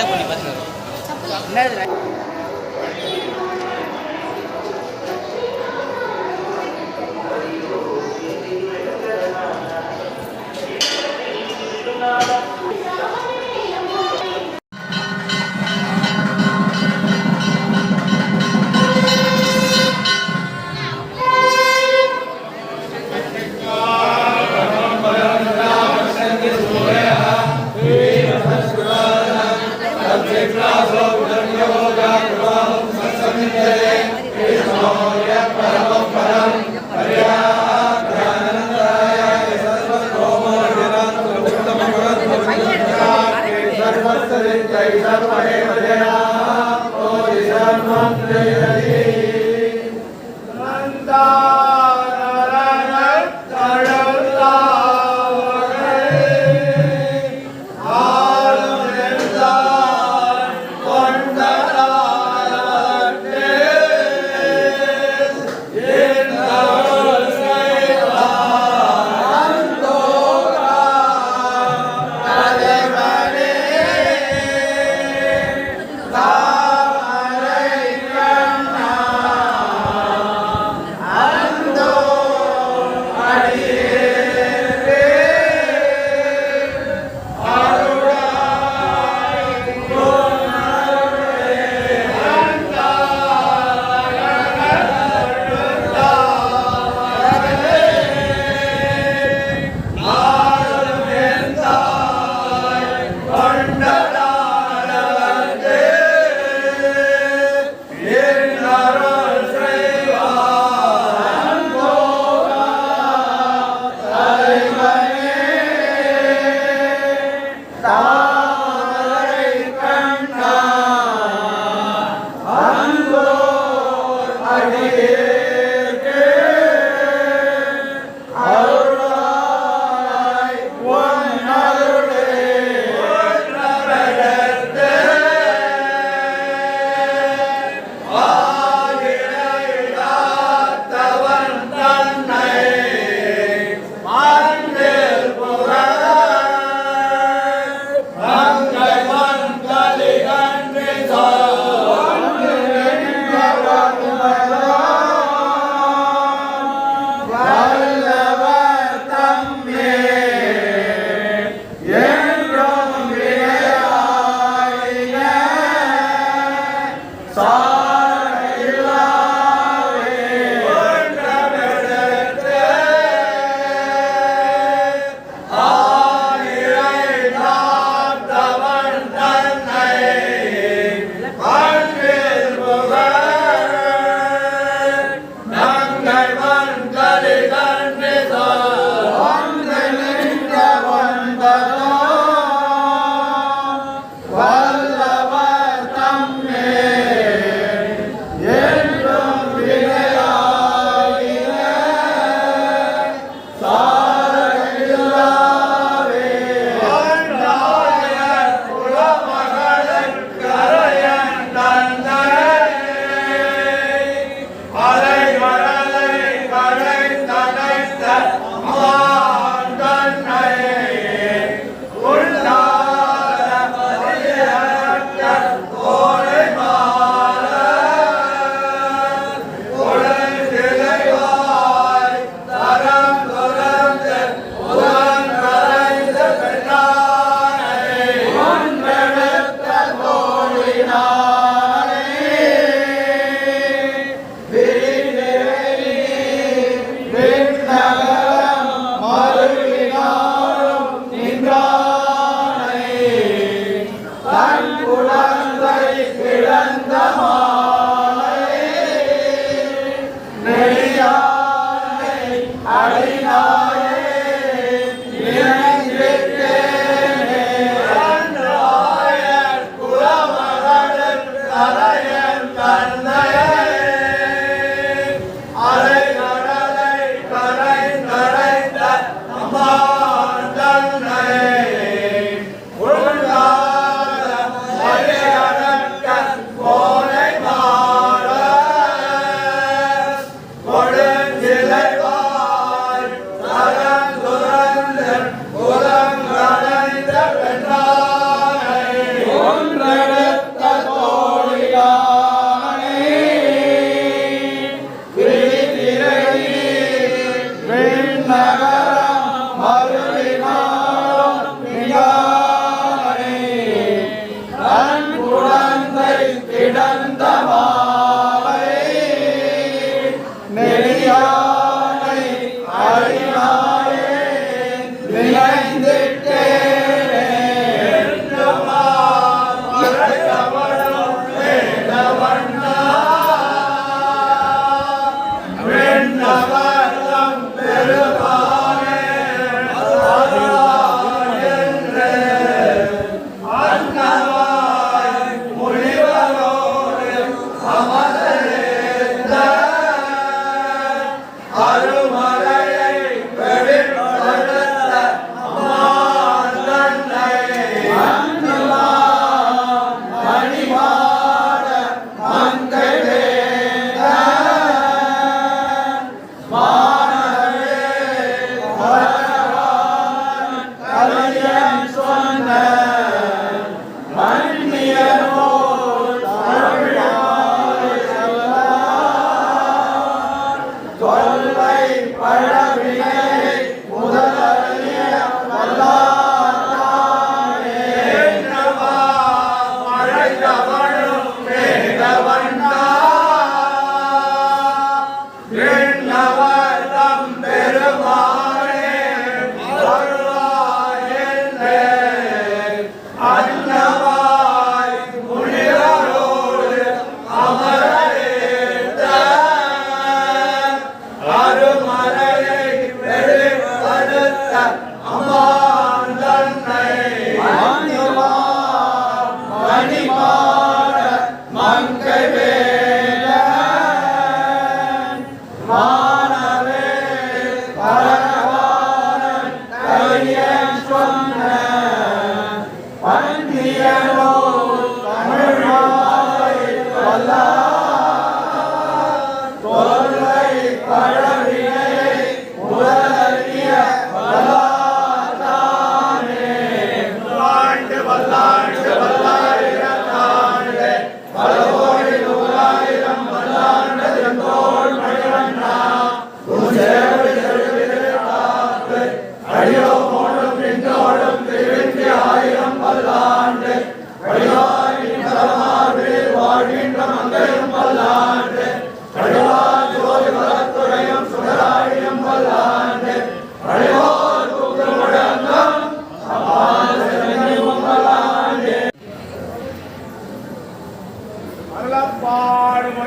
ada apa di pasar? Satu. सर्वस्य विद्यै सर्वदेवजया ओ विश्वमन्त्रय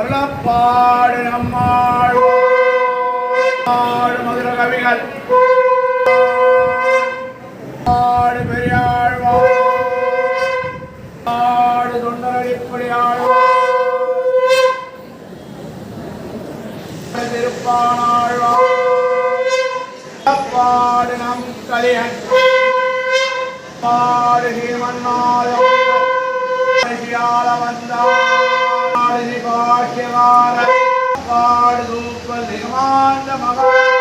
அருளப்பாடு நம்மாள் மதுர கவிகள். ஆடு பெரியாழ்வார். ஆடு தொண்டரடிப்படியாழ்வார் திருப்பானாழ்வார். பாடு நம் கலியன். பாடு ஹீமன்னாயம் ஆள पाठ्यवार पाठरूपलिमाण्डमगा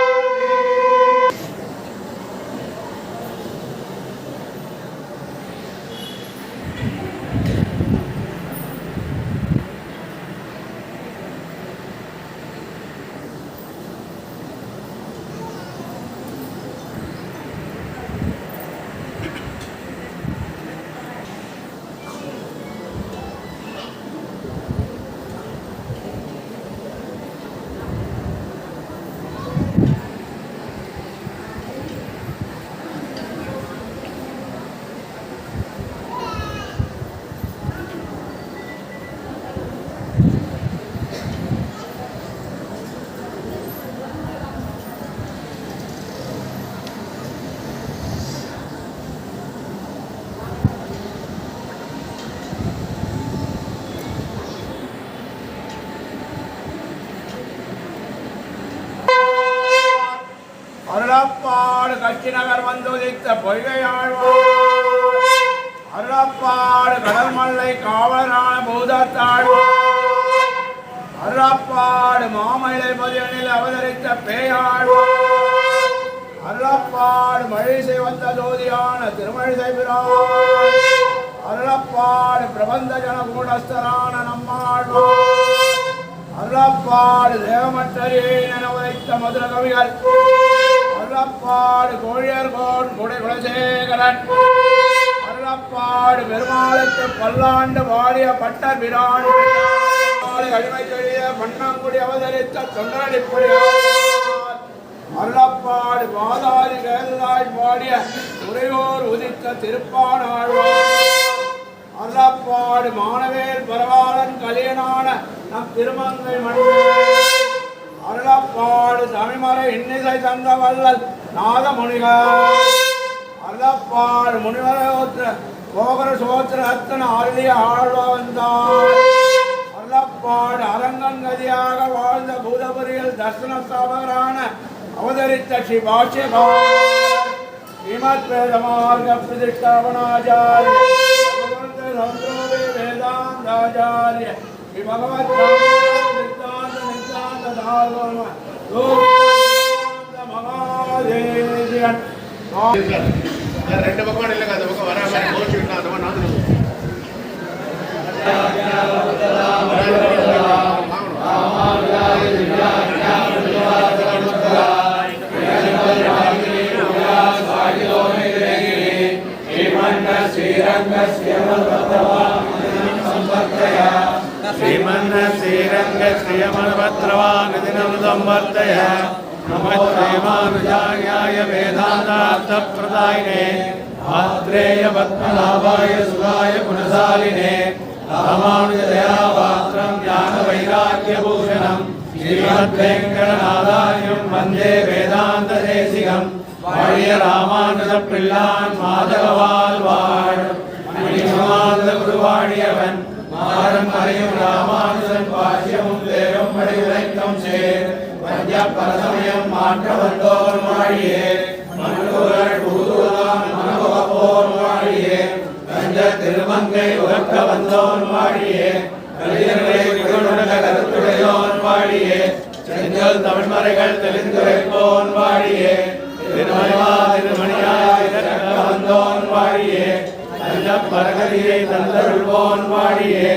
பாடு வந்துதித்த பொய்கையாழ்வார். அருளப்பாடு கடல் மல்லை காவலரான பூதத்தாழ்வார். அருளப்பாடு மாமயிலை பதியனில் அவதரித்த பேயாழ்வார். அருளப்பாடு மழிசை வந்த ஜோதியான திருமழிசை பிரான் அருளப்பாடு பிரபந்த ஜன கூடஸ்தரான நம்மாழ்வார். அருளப்பாடு தேவமற்றரேன் என உரைத்த மதுர கவிகள் அருளப்பாடு கோழியர்கோன் குடை குலசேகரன். அருளப்பாடு பெருமாளுக்கு பல்லாண்டு வாடிய பட்ட பிரான் அடிமை கழிய மன்னங்குடி அவதரித்த தொண்டடிப்படியார் அருளப்பாடு வாதாரி வேததாய் பாடிய உரையோர் உதித்த திருப்பானாழ்வார் அருளப்பாடு மாணவேல் பரவாளன் கலியனான நம் திருமங்கை மணி தந்த வல்லல் நாதமுனிகள் அருளப்பாடு முனிவரோத்திர கோகர சோத்திர அத்தன அருளிய ஆழ்வா வந்தார். அருளப்பாடு அரங்கங்கதியாக வாழ்ந்த பூதபுரியில் தர்சன ஸ்தாபகரான அவதரித்த ஸ்ரீ பாஷ்யகார் ஸ்ரீமத் வேதமார்க பிரதிஷ்டாபனாச்சாரிய வேதாந்தாச்சாரிய ஸ்ரீ பகவத் நித்தாந்த நித்தாந்த தாழ்வர்ம ரெண்டு பக்கம் இல்லைங்க அந்த பக்கம் வர மாதிரி கோச்சுக்கிட்டா அந்த மாதிரி நாந்து श्रीमन्न श्रीरङ्ग श्रियमणभद्रवानदिनं संवर्धय नमः श्रीमानुजार्याय वेदान्तार्थप्रदायिने आत्रेय पद्मनाभाय सुराय गुणशालिने रामानुजदयापात्रं ज्ञानवैराग्यभूषणं श्रीमद्वेङ्कटनाथार्यं वन्दे वेदान्तदेशिकम् வாழிய ராமானுஜ பிள்ளான் மாதகவால் வாழ் மணிமாந்த குருவாழியவன் மாறம் மறையும் ராமானுஜன் பாஷ்யமும் தேரும் படி உரைக்கும் சேர் பஞ்ச பரசமயம் மாற்ற வந்தோர் வாழியே மனுகுரல் புதுதான் மனபோர் வாழியே கஞ்ச திருமங்கை உறக்க வந்தோர் வாழியே கலியர்களை குருநக கருத்துடையோர் வாழியே செஞ்சல் தமிழ்மறைகள் தெளிந்துரைப்போன் வாழியே திருமணிவா திருமணியாய் வந்தோன் வாழியே நல்ல பரகதியை தந்தருள்வோன் வாழியே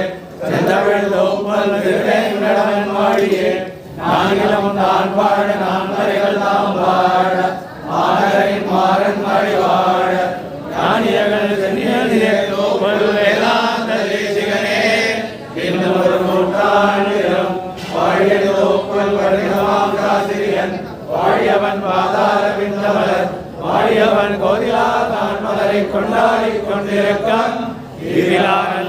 செந்தமிழ் தோப்பல் திருவேங்கடவன் வாழியே நானிலம் நான் வாழ நான் மறைகள் தாம் வாழ மாநகரின் மாறன் மழை வாழ ஞானியர்கள் சென்னியே தோப்பல் வேதாந்த தேசிகனே இன்னும் ஒரு நூற்றாண்டிலும் வாழிய தோப்பல் வருகமாம் காசிரியன் வாழியவன் பாதார விந்தமலர் வாழியவன் கோதிலா தான் மலரை கொண்டாடி கொண்டிருக்க இதிலான